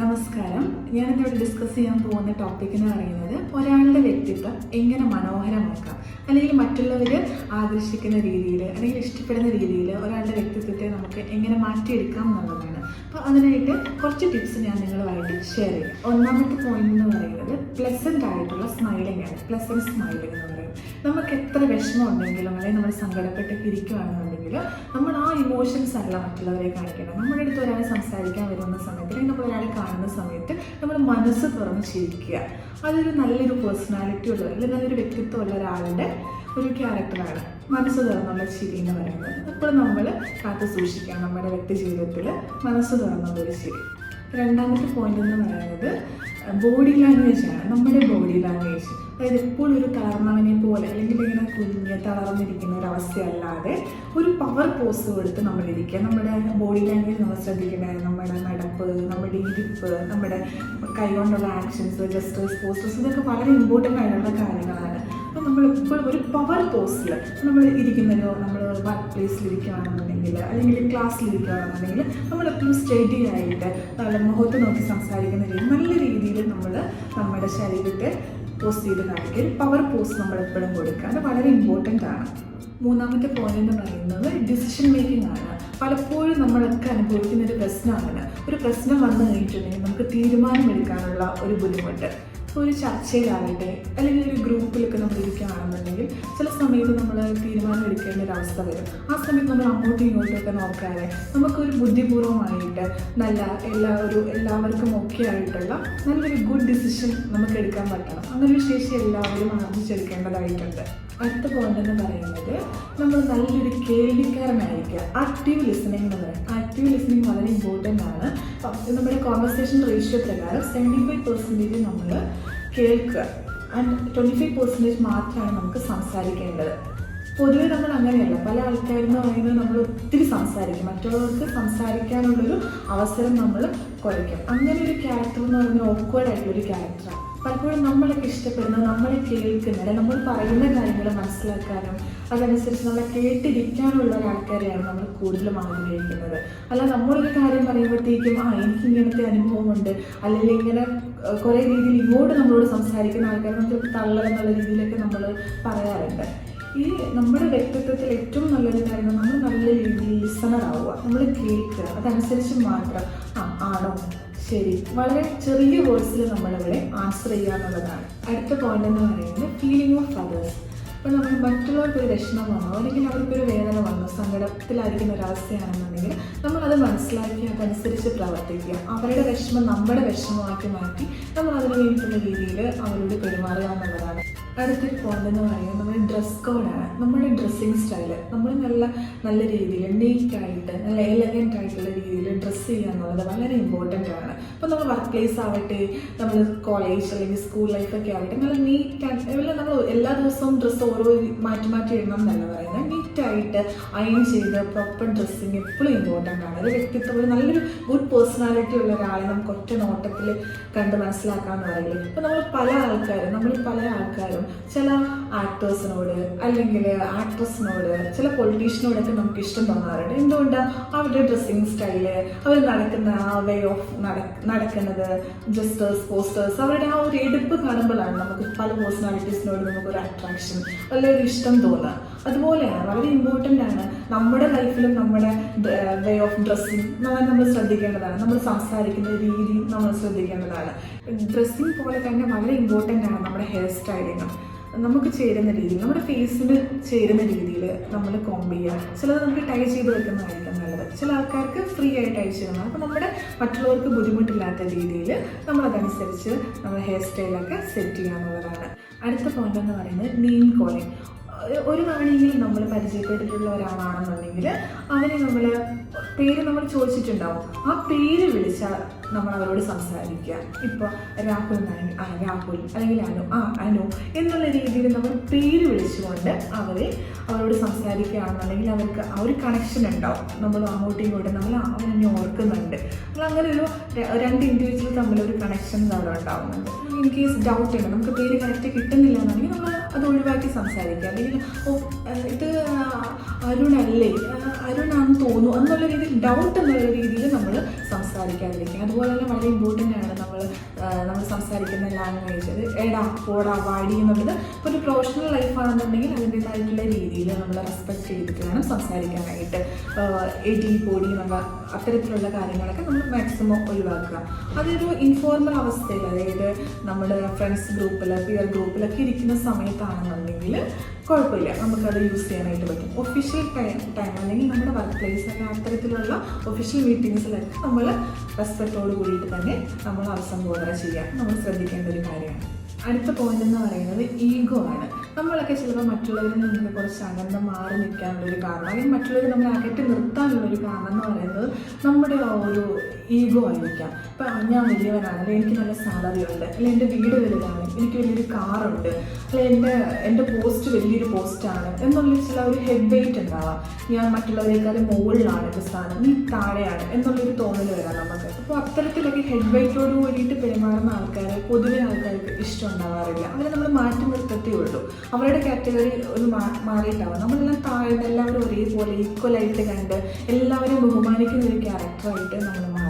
നമസ്കാരം. ഞാനിന്നിവിടെ ഡിസ്കസ് ചെയ്യാൻ പോകുന്ന ടോപ്പിക് എന്ന് പറയുന്നത് ഒരാളുടെ വ്യക്തിത്വം എങ്ങനെ മനോഹരമാക്കാം? അല്ലെങ്കിൽ മറ്റുള്ളവർ ആകർഷിക്കുന്ന രീതിയിൽ അല്ലെങ്കിൽ ഇഷ്ടപ്പെടുന്ന രീതിയിൽ ഒരാളുടെ വ്യക്തിത്വത്തെ നമുക്ക് എങ്ങനെ മാറ്റിയെടുക്കാം എന്നുള്ളതാണ്. അപ്പോൾ അതിനായിട്ട് കുറച്ച് ടിപ്സ് ഞാൻ നിങ്ങളുമായിട്ട് ഷെയർ ചെയ്യാം. ഒന്നാമത്തെ പോയിന്റ് എന്ന് പറയുന്നത് പ്ലസന്റ് ആയിട്ടുള്ള സ്മൈലിംഗ് ആണ്. പ്ലസന്റ് സ്മൈലിംഗ് എന്ന് പറയും നമുക്ക് എത്ര വിഷമം ഉണ്ടെങ്കിലും അല്ലെങ്കിൽ നമ്മൾ സങ്കടപ്പെട്ടൊക്കെ ഇരിക്കുകയാണെന്നുണ്ടെങ്കിൽ നമ്മൾ ആ ഇമോഷൻസ് അല്ല മറ്റുള്ളവരെ കാണിക്കണം നമ്മുടെ അടുത്ത് ഒരാൾ സംസാരിക്കാൻ വരുന്ന സമയത്ത് അല്ലെങ്കിൽ നമ്മൾ ഒരാളെ കാണുന്ന സമയത്ത് നമ്മൾ മനസ്സ് തുറന്ന് ചിരിക്കുക. അതൊരു നല്ലൊരു പേഴ്സണാലിറ്റി ഉള്ള അല്ലെങ്കിൽ നല്ലൊരു വ്യക്തിത്വമുള്ള ഒരാളുടെ ഒരു ക്യാരക്ടറാണ് മനസ്സ് തുറന്നുള്ള ചിരി എന്ന് പറയുന്നത്. അപ്പോൾ നമ്മൾ കാത്തു സൂക്ഷിക്കാം നമ്മുടെ വ്യക്തി ജീവിതത്തിൽ മനസ്സ് തുറന്നുള്ള ഒരു ചിരി. രണ്ടാമത്തെ പോയിന്റ് എന്ന് പറയുന്നത് ബോഡി ലാംഗ്വേജ് ആണ്. നമ്മുടെ ബോഡി ലാംഗ്വേജ് അതായത് എപ്പോഴും ഒരു തളർന്നവനെ പോലെ തളർന്നിരിക്കുന്ന ഒരു അവസ്ഥയല്ലാതെ ഒരു പവർ പോസ് കൊടുത്ത് നമ്മൾ ഇരിക്കുക നമ്മുടെ ബോഡി ലാംഗ്വേജ് നമ്മൾ ശ്രദ്ധിക്കേണ്ടത് നമ്മുടെ നടപ്പ് നമ്മുടെ ഇരിപ്പ് നമ്മുടെ കൈകൊണ്ടുള്ള ആക്ഷൻസ് ജസ്റ്റേഴ്സ് പോസ്റ്റേഴ്സ് ഇതൊക്കെ വളരെ ഇമ്പോർട്ടന്റ് ആയിട്ടുള്ള കാര്യങ്ങളാണ്. അപ്പോൾ നമ്മൾ ഇപ്പോൾ ഒരു പവർ പോസ്റ്റിൽ നമ്മൾ ഇരിക്കുന്നതോ നമ്മൾ വർക്ക് പ്ലേസിൽ ഇരിക്കുകയാണെന്നുണ്ടെങ്കിൽ അല്ലെങ്കിൽ ക്ലാസ്സിൽ ഇരിക്കുകയാണെന്നുണ്ടെങ്കിൽ നമ്മൾ എപ്പോഴും സ്റ്റഡി ആയിട്ട് മുഖത്ത് നോക്കി സംസാരിക്കുന്ന രീതി നല്ല രീതിയിൽ നമ്മൾ നമ്മുടെ ശരീരത്തെ പോസ്റ്റ് ചെയ്ത് കാണിക്കുക പവർ പോസ്റ്റ് നമ്മൾ എപ്പോഴും കൊടുക്കുക. അത് വളരെ ഇമ്പോർട്ടന്റ് ആണ്. മൂന്നാമത്തെ പോയിന്റ് എന്ന് പറയുന്നത് ഡിസിഷൻ മേക്കിംഗ് ആണ്. പലപ്പോഴും നമ്മളൊക്കെ അനുഭവിക്കുന്ന ഒരു പ്രശ്നമാണ്. ഒരു പ്രശ്നം വന്നു കഴിഞ്ഞിട്ടുണ്ടെങ്കിൽ നമുക്ക് തീരുമാനമെടുക്കാനുള്ള ഒരു ബുദ്ധിമുട്ട്. ഒരു ചർച്ചയിലാകട്ടെ അല്ലെങ്കിൽ ഒരു ഗ്രൂപ്പിലൊക്കെ നമ്മൾ ഇരിക്കുകയാണെന്നുണ്ടെങ്കിൽ ചില സമയത്ത് നമ്മൾ തീരുമാനം എടുക്കേണ്ട ഒരു അവസ്ഥ വരും. ആ സമയത്ത് നമ്മൾ അങ്ങോട്ടും ഇങ്ങോട്ടുമൊക്കെ നോക്കാതെ നമുക്കൊരു ബുദ്ധിപൂർവമായിട്ട് നല്ല എല്ലാ ഒരു എല്ലാവർക്കും ഒക്കെ ആയിട്ടുള്ള നല്ലൊരു ഗുഡ് ഡിസിഷൻ നമുക്ക് എടുക്കാൻ പറ്റണം. അങ്ങനെ ഒരു ശേഷി എല്ലാവരും ആർജിച്ചെടുക്കേണ്ടതായിട്ടുണ്ട് അടുത്ത പോയിന്റ് എന്ന് പറയുന്നത് നമ്മൾ നല്ലൊരു കേൾവിക്കാരനായിരിക്കുക. ആക്റ്റീവ് ലിസണിങ് എന്ന് പറയാം. ആക്റ്റീവ് ലിസണിങ് വളരെ ഇമ്പോർട്ടന്റ് അപ്പം നമ്മുടെ കോൺവെർസേഷൻ റേഷ്യോ പ്രകാരം സെവന്റി ഫൈവ് പെർസെന്റേജ് നമ്മൾ കേൾക്കുക. ആൻഡ് ട്വന്റി ഫൈവ് പെർസെന്റേജ് മാത്രമാണ് നമുക്ക് സംസാരിക്കേണ്ടത്. പൊതുവെ നമ്മൾ അങ്ങനെയല്ല. പല ആൾക്കാരെന്ന് പറയുന്നത് നമ്മൾ ഒത്തിരി സംസാരിക്കും. മറ്റുള്ളവർക്ക് സംസാരിക്കാനുള്ളൊരു അവസരം നമ്മൾ കുറയ്ക്കും. അങ്ങനെ ഒരു ക്യാരക്ടർ എന്ന് പറഞ്ഞാൽ ആയിട്ടുള്ള ഒരു ക്യാരക്ടറാണ് പലപ്പോഴും നമ്മളൊക്കെ ഇഷ്ടപ്പെടുന്നത് നമ്മൾ കേൾക്കുന്നത് നമ്മൾ പറയുന്ന കാര്യങ്ങൾ മനസ്സിലാക്കാനും അതനുസരിച്ച് നമ്മളെ കേട്ടിരിക്കാനുള്ള ആൾക്കാരെയാണ് നമ്മൾ കൂടുതലും ആഗ്രഹിക്കുന്നത്. അല്ല നമ്മളൊരു കാര്യം പറയുമ്പോഴത്തേക്കും ആ എനിക്ക് ഇങ്ങനത്തെ അനുഭവമുണ്ട്. അല്ലെങ്കിൽ ഇങ്ങനെ കുറേ രീതിയിൽ ഇങ്ങോട്ട് നമ്മളോട് സംസാരിക്കുന്ന ആൾക്കാർ നമുക്ക് തള്ളൽ എന്നുള്ള രീതിയിലൊക്കെ നമ്മൾ പറയാറുണ്ട്. ഈ നമ്മുടെ വ്യക്തിത്വത്തിൽ ഏറ്റവും നല്ലൊരു കാര്യം നമ്മൾ നല്ല രീതിയിൽ ലിസണർ ആവുക നമ്മൾ കേൾക്കുക അതനുസരിച്ച് മാത്രം ആ ആണോ? ശരി. വളരെ ചെറിയ വേർഡ്സിൽ നമ്മളിവിടെ ആൻസർ ചെയ്യുക എന്നുള്ളതാണ്. അടുത്ത പോയിന്റ് എന്ന് പറയുന്നത് ഫീലിംഗ് ഓഫ് അതേഴ്സ് അപ്പോൾ നമ്മൾ മറ്റുള്ളവർക്ക് ഒരു വിഷമം വന്നോ അല്ലെങ്കിൽ അവർക്കൊരു വേദന വന്നോ സങ്കടത്തിലായിരിക്കുന്ന ഒരവസ്ഥയാണെന്നുണ്ടെങ്കിൽ നമ്മളത് മനസ്സിലാക്കി അതനുസരിച്ച് പ്രവർത്തിക്കുക. അവരുടെ വിഷമം നമ്മുടെ വിഷമമാക്കി മാറ്റി നമ്മൾ അതിന് വേണ്ടിയിട്ടുള്ള രീതിയിൽ അവരോട് പെരുമാറുക എന്നുള്ളതാണ്. അടുത്തൊരു പോയിന്റ് എന്ന് പറയുന്നത് നമ്മുടെ ഡ്രസ് കോഡാണ് നമ്മുടെ ഡ്രസ്സിങ് സ്റ്റൈൽ നമ്മൾ നല്ല നല്ല രീതിയിൽ നീറ്റായിട്ട് നല്ല എലഗന്റ് ആയിട്ടുള്ള ഡ്രസ്സ് ചെയ്യുക എന്നുള്ളത് വളരെ ഇമ്പോർട്ടന്റ് ആണ്. അപ്പോൾ നമ്മൾ വർക്ക് പ്ലേസ് ആവട്ടെ നമ്മൾ കോളേജ് അല്ലെങ്കിൽ സ്കൂൾ ലൈഫൊക്കെ ആവട്ടെ നല്ല നീറ്റ് എല്ലാം നമ്മൾ എല്ലാ ദിവസവും ഡ്രസ്സ് ഓരോ മാറ്റി മാറ്റി ഇടണം എന്നല്ല പറയുന്നത്. നീറ്റായിട്ട് അയൺ ചെയ്ത് പ്രോപ്പർ ഡ്രസ്സിങ് എപ്പോഴും ഇമ്പോർട്ടന്റ് ആണ്. ഒരു വ്യക്തിത്വം ഒരു നല്ലൊരു ഗുഡ് പേഴ്സണാലിറ്റി ഉള്ള ഒരാളെ നമുക്ക് ഒറ്റ നോട്ടത്തിൽ കണ്ട് മനസ്സിലാക്കാമെന്ന് പറയുന്നത്. ഇപ്പോൾ നമ്മൾ പല ആൾക്കാരും നമ്മൾ പല ആൾക്കാരും ചില ആക്ടേഴ്സിനോട് അല്ലെങ്കിൽ ആക്ട്രസിനോട് ചില പൊളിറ്റീഷ്യനോടൊക്കെ നമുക്ക് ഇഷ്ടം തോന്നാറുണ്ട്. എന്തുകൊണ്ടാണ് അവരുടെ ഡ്രസ്സിങ് സ്റ്റൈൽ അവർ നടക്കുന്ന ആ വേ ഓഫ് നടക്കുന്നത് ജസ്റ്റേഴ്സ് പോസ്റ്റേഴ്സ് അവരുടെ ആ ഒരു എടുപ്പ് കാണുമ്പോഴാണ് നമുക്ക് പല പേഴ്സണാലിറ്റീസിനോട് നമുക്കൊരു അട്രാക്ഷൻ വലിയൊരു ഇഷ്ടം തോന്നുക. അതുപോലെയാണ് വളരെ ഇമ്പോർട്ടന്റ് ആണ് നമ്മുടെ ലൈഫിലും നമ്മുടെ വേ ഓഫ് ഡ്രസ്സിങ് നമ്മൾ ശ്രദ്ധിക്കേണ്ടതാണ്. നമ്മൾ സംസാരിക്കുന്ന രീതി നമ്മൾ ശ്രദ്ധിക്കേണ്ടതാണ്. ഡ്രസ്സിങ് പോലെ തന്നെ വളരെ ഇമ്പോർട്ടന്റ് ആണ് നമ്മുടെ ഹെയർ സ്റ്റൈലിങ് നമുക്ക് ചേരുന്ന രീതിയിൽ നമ്മുടെ ഫേസിന് ചേരുന്ന രീതിയിൽ നമ്മൾ കോംബ് ചെയ്യുക ചിലത് നമുക്ക് ടൈ ചെയ്ത് വെക്കുന്നതായിരിക്കും നല്ലത്. ചില ആൾക്കാർക്ക് ഫ്രീ ആയിട്ട് അയച്ചു ചെയ്യണം. അപ്പോൾ നമ്മുടെ മറ്റുള്ളവർക്ക് ബുദ്ധിമുട്ടില്ലാത്ത രീതിയിൽ നമ്മളതനുസരിച്ച് നമ്മുടെ ഹെയർ സ്റ്റൈലൊക്കെ സെറ്റ് ചെയ്യുക എന്നുള്ളതാണ് അടുത്ത പോയിന്റ് എന്ന് പറയുന്നത് നെയിം കോളിംഗ് ഒരു തവണയെങ്കിലും നമ്മൾ പരിചയപ്പെട്ടിട്ടുള്ള ഒരാളാണെന്നുണ്ടെങ്കിൽ അവരെ നമ്മൾ പേര് നമ്മൾ ചോദിച്ചിട്ടുണ്ടാവും. ആ പേര് വിളിച്ചാൽ നമ്മൾ അവരോട് സംസാരിക്കുക. ഇപ്പോൾ രാഹുൽ ആ രാഹുൽ അല്ലെങ്കിൽ അനു ആ അനു എന്നുള്ള രീതിയിൽ നമ്മൾ പേര് വിളിച്ചുകൊണ്ട് അവരെ അവരോട് സംസാരിക്കുകയാണെന്നുണ്ടെങ്കിൽ അവർക്ക് ആ ഒരു കണക്ഷൻ ഉണ്ടാവും. നമ്മൾ അങ്ങോട്ടും ഇങ്ങോട്ടും നമ്മൾ അവരെന്നെ ഓർക്കുന്നുണ്ട്. നമ്മൾ അങ്ങനെ ഒരു രണ്ട് ഇൻഡിവിജ്വൽ തമ്മിലൊരു കണക്ഷൻ അവിടെ ഉണ്ടാവുന്നുണ്ട്. ഇൻ കേസ് ഡൗട്ട് ഉണ്ട് നമുക്ക് പേര് കറക്റ്റ് കിട്ടുന്നില്ല എന്നുണ്ടെങ്കിൽ നമ്മൾ അത് ഒഴിവാക്കി സംസാരിക്കുക. അല്ലെങ്കിൽ ഓ ഇത് അരുണല്ലേ അരുണാണെന്ന് തോന്നുന്നു എന്നുള്ള രീതിയിൽ ഡൗട്ട് എന്നുള്ള രീതിയിൽ സംസാരിക്കാതിരിക്കുക. അതുപോലെ തന്നെ വളരെ ഇമ്പോർട്ടന്റ് ആണ് നമ്മൾ നമ്മൾ സംസാരിക്കുന്ന ലാംഗ്വേജ്. എടാ പോടാ വാടി എന്നുള്ളത് ഒരു പ്രൊഫഷണൽ ലൈഫാണെന്നുണ്ടെങ്കിൽ അതിന്റെതായിട്ടുള്ള രീതിയിൽ നമ്മൾ റെസ്പെക്ട് ചെയ്തിട്ട് വേണം സംസാരിക്കാനായിട്ട് എടി പൊടി എന്നുള്ള അത്തരത്തിലുള്ള കാര്യങ്ങളൊക്കെ നമ്മൾ മാക്സിമം ഒഴിവാക്കുക. അതൊരു ഇൻഫോർമൽ അവസ്ഥയിൽ അതായത് നമ്മുടെ ഫ്രണ്ട്സ് ഗ്രൂപ്പിൽ പിയർ ഗ്രൂപ്പിലൊക്കെ ഇരിക്കുന്ന സമയത്താണെന്നുണ്ടെങ്കിൽ കുഴപ്പമില്ല. നമുക്കത് യൂസ് ചെയ്യാനായിട്ട് പറ്റും. ഒഫീഷ്യൽ ടൈം ടൈം അല്ലെങ്കിൽ നമ്മുടെ വർക്ക് പ്ലേസിലൊക്കെ അത്തരത്തിലുള്ള ഒഫീഷ്യൽ മീറ്റിങ്സിലൊക്കെ നമ്മൾ റെസ്പെക്റ്റോട് കൂടിയിട്ട് തന്നെ നമ്മൾ അഭിസംബോധന ചെയ്യാൻ നമ്മൾ ശ്രദ്ധിക്കേണ്ട ഒരു കാര്യമാണ്. അടുത്ത പോയിന്റ് എന്ന് പറയുന്നത് ഈഗോ ആണ്. നമ്മളൊക്കെ ചിലപ്പോൾ മറ്റുള്ളവരിൽ നിന്ന് കുറച്ച് അകന്ന് മാറി നിൽക്കാനുള്ള ഒരു കാരണം അല്ലെങ്കിൽ മറ്റുള്ളവർ നമ്മളെ അകറ്റി നിർത്താനുള്ള ഒരു കാരണം എന്ന് പറയുന്നത് നമ്മുടെ ആ ഒരു ഈഗോ ആയിരിക്കാം. ഇപ്പം ഞാൻ വലിയവനാണ്. അല്ലെങ്കിൽ എനിക്ക് നല്ല സാലറി ഉണ്ട്. അല്ലെങ്കിൽ എന്റെ വീട് വലുതാണ്. എനിക്ക് വലിയൊരു കാറുണ്ട് അല്ലെങ്കിൽ എന്റെ എന്റെ പോസ്റ്റ് വലിയൊരു പോസ്റ്റാണ് എന്നുള്ള ചില ഒരു ഹെഡ് വെയിറ്റ് ഉണ്ടാവാം. ഞാൻ മറ്റുള്ളവരെക്കാളും മുകളിലാണ് എന്റെ സ്ഥാനം. നീ താഴെയാണ് എന്നുള്ളൊരു തോന്നൽ വരാം നമുക്ക്. അപ്പോൾ അത്തരത്തിലൊക്കെ ഹെഡ് വെയിറ്റോട് കൂടിയിട്ട് പെരുമാറുന്ന ആൾക്കാരെ പൊതുവെ ആൾക്കാർക്ക് ഇഷ്ടം ഉണ്ടാവാറില്ല. അവരെ നമ്മൾ മാറ്റി നിർത്തത്തേ ഉള്ളൂ. അവരുടെ കാറ്റഗറി ഒരു മാറിയിട്ടാവും. നമ്മളെല്ലാം താഴെ എല്ലാവരും ഒരേപോലെ ഈക്വലായിട്ട് കണ്ട് എല്ലാവരും ബഹുമാനിക്കുന്ന ഒരു ക്യാരക്ടറായിട്ട് നമ്മൾ മാറണം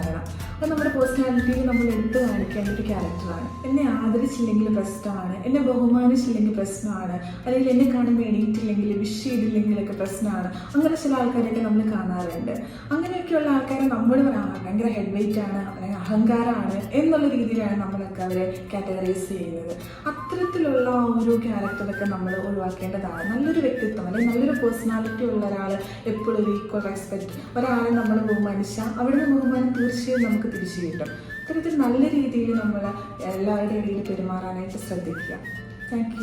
അത് നമ്മുടെ പേഴ്സണാലിറ്റിയിൽ നമ്മൾ എടുത്തു കാണിക്കേണ്ട ഒരു ക്യാരക്ടറാണ് എന്നെ ആദരിച്ചില്ലെങ്കിൽ പ്രശ്നമാണ്. എന്നെ ബഹുമാനിച്ചില്ലെങ്കിൽ പ്രശ്നമാണ്. അല്ലെങ്കിൽ എന്നെ കാണാൻ വേണ്ടിയിട്ടില്ലെങ്കിൽ വിഷ് ചെയ്തില്ലെങ്കിലൊക്കെ പ്രശ്നമാണ്. അങ്ങനെ ചില ആൾക്കാരെയൊക്കെ നമ്മൾ കാണാറുണ്ട്. അങ്ങനെയൊക്കെയുള്ള ആൾക്കാരെ നമ്മൾ ഭയങ്കര ഹെഡ് വെയിറ്റ് ആണ് അല്ലെങ്കിൽ അഹങ്കാരമാണ് എന്നുള്ള രീതിയിലാണ് നമ്മളൊക്കെ അവരെ കാറ്റഗറൈസ് ചെയ്യുന്നത്. അത്തരത്തിലുള്ള ഓരോ ക്യാരക്ടറൊക്കെ നമ്മൾ ഒഴിവാക്കേണ്ടതാണ്. നല്ലൊരു വ്യക്തിത്വം അല്ലെങ്കിൽ പേഴ്സണാലിറ്റി ഉള്ള ഒരാൾ എപ്പോഴും ഒരു ഈക്വൽ റെസ്പെക്റ്റ് ഒരാളെ നമ്മൾ ബഹുമാനിച്ചാൽ അവിടുന്ന് ബഹുമാനം തീർച്ചയായും നമുക്ക് തിരിച്ചു കിട്ടും. അത്തരത്തിൽ നല്ല രീതിയിൽ നമ്മൾ എല്ലാവരുടെ ഇടയിൽ പെരുമാറാനായിട്ട് ശ്രദ്ധിക്കുക. താങ്ക്